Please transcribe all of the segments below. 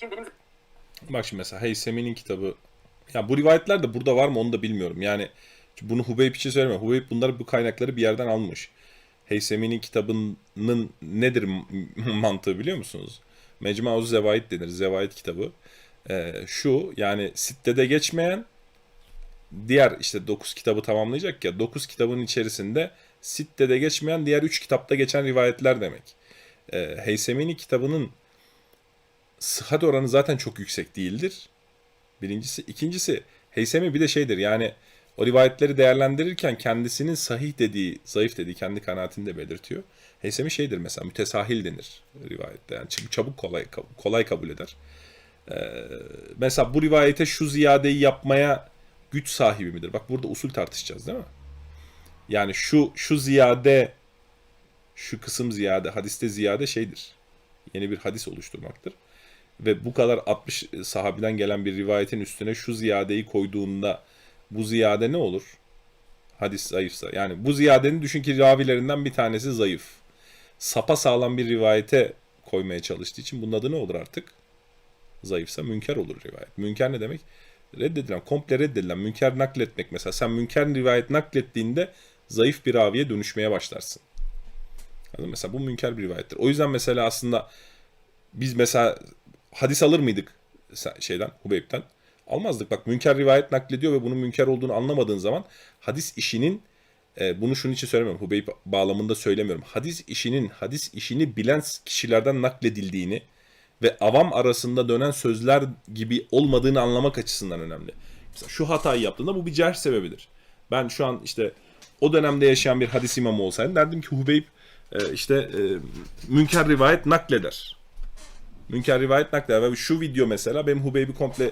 Kim benim Bak şimdi mesela Heysemi'nin kitabı. Ya bu rivayetler de burada var mı onu da bilmiyorum. Yani bunu Hubeyb için söylemiyorum. Hubeyb bunları bu kaynakları bir yerden almış. Heysemi'nin kitabının nedir mantığı biliyor musunuz? Mecmuaz Zevait denir. Zevait kitabı. Ee, şu yani sittede geçmeyen diğer işte 9 kitabı tamamlayacak ya 9 kitabın içerisinde sittede geçmeyen diğer 3 kitapta geçen rivayetler demek. Ee, Heysemi'nin kitabının sıhhat oranı zaten çok yüksek değildir. Birincisi. ikincisi Heysemi bir de şeydir yani o rivayetleri değerlendirirken kendisinin sahih dediği, zayıf dediği kendi kanaatini de belirtiyor. Heysemi şeydir mesela mütesahil denir rivayette. Yani çabuk, kolay kolay kabul eder. Ee, mesela bu rivayete şu ziyadeyi yapmaya güç sahibi midir? Bak burada usul tartışacağız değil mi? Yani şu şu ziyade şu kısım ziyade hadiste ziyade şeydir. Yeni bir hadis oluşturmaktır ve bu kadar 60 sahabiden gelen bir rivayetin üstüne şu ziyadeyi koyduğunda bu ziyade ne olur? Hadis zayıfsa. Yani bu ziyadenin düşün ki ravilerinden bir tanesi zayıf. Sapa sağlam bir rivayete koymaya çalıştığı için bunun adı ne olur artık? Zayıfsa münker olur rivayet. Münker ne demek? Reddedilen, komple reddedilen, münker nakletmek mesela. Sen münker rivayet naklettiğinde zayıf bir raviye dönüşmeye başlarsın. Mı? Mesela bu münker bir rivayettir. O yüzden mesela aslında biz mesela hadis alır mıydık şeyden Hubeyb'den? Almazdık. Bak münker rivayet naklediyor ve bunun münker olduğunu anlamadığın zaman hadis işinin e, bunu şunun için söylemiyorum. Hubeyb bağlamında söylemiyorum. Hadis işinin hadis işini bilen kişilerden nakledildiğini ve avam arasında dönen sözler gibi olmadığını anlamak açısından önemli. Mesela şu hatayı yaptığında bu bir cerh sebebidir. Ben şu an işte o dönemde yaşayan bir hadis imamı olsaydım derdim ki Hubeyb e, işte e, münker rivayet nakleder. Münker rivayet nakleder ve şu video mesela benim Hubeyb'i komple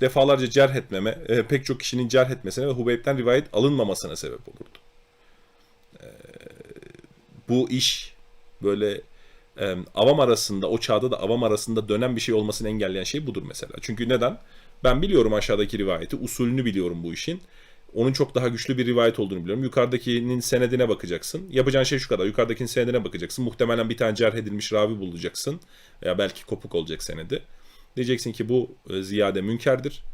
defalarca cerh etmeme, e, pek çok kişinin cerh etmesine ve Hubeyb'den rivayet alınmamasına sebep olurdu. E, bu iş böyle e, avam arasında, o çağda da avam arasında dönen bir şey olmasını engelleyen şey budur mesela. Çünkü neden? Ben biliyorum aşağıdaki rivayeti, usulünü biliyorum bu işin. Onun çok daha güçlü bir rivayet olduğunu biliyorum. Yukarıdakinin senedine bakacaksın. Yapacağın şey şu kadar. Yukarıdakinin senedine bakacaksın. Muhtemelen bir tane cerh edilmiş ravi bulacaksın. Veya belki kopuk olacak senedi. Diyeceksin ki bu e, ziyade münkerdir.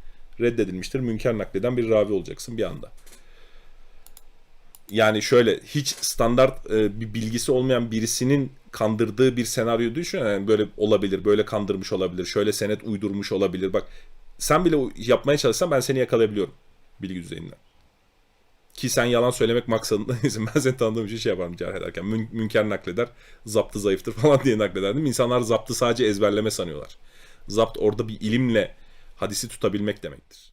Reddedilmiştir. Münker nakleden bir ravi olacaksın bir anda. Yani şöyle hiç standart e, bir bilgisi olmayan birisinin kandırdığı bir senaryo düşün. Yani böyle olabilir, böyle kandırmış olabilir, şöyle senet uydurmuş olabilir. Bak sen bile yapmaya çalışsan ben seni yakalayabiliyorum bilgi düzeyinden. Ki sen yalan söylemek maksadındaysın. Ben seni tanıdığım için şey yaparım cerh ederken. Mün- münker nakleder, zaptı zayıftır falan diye naklederdim. İnsanlar zaptı sadece ezberleme sanıyorlar. Zapt orada bir ilimle hadisi tutabilmek demektir.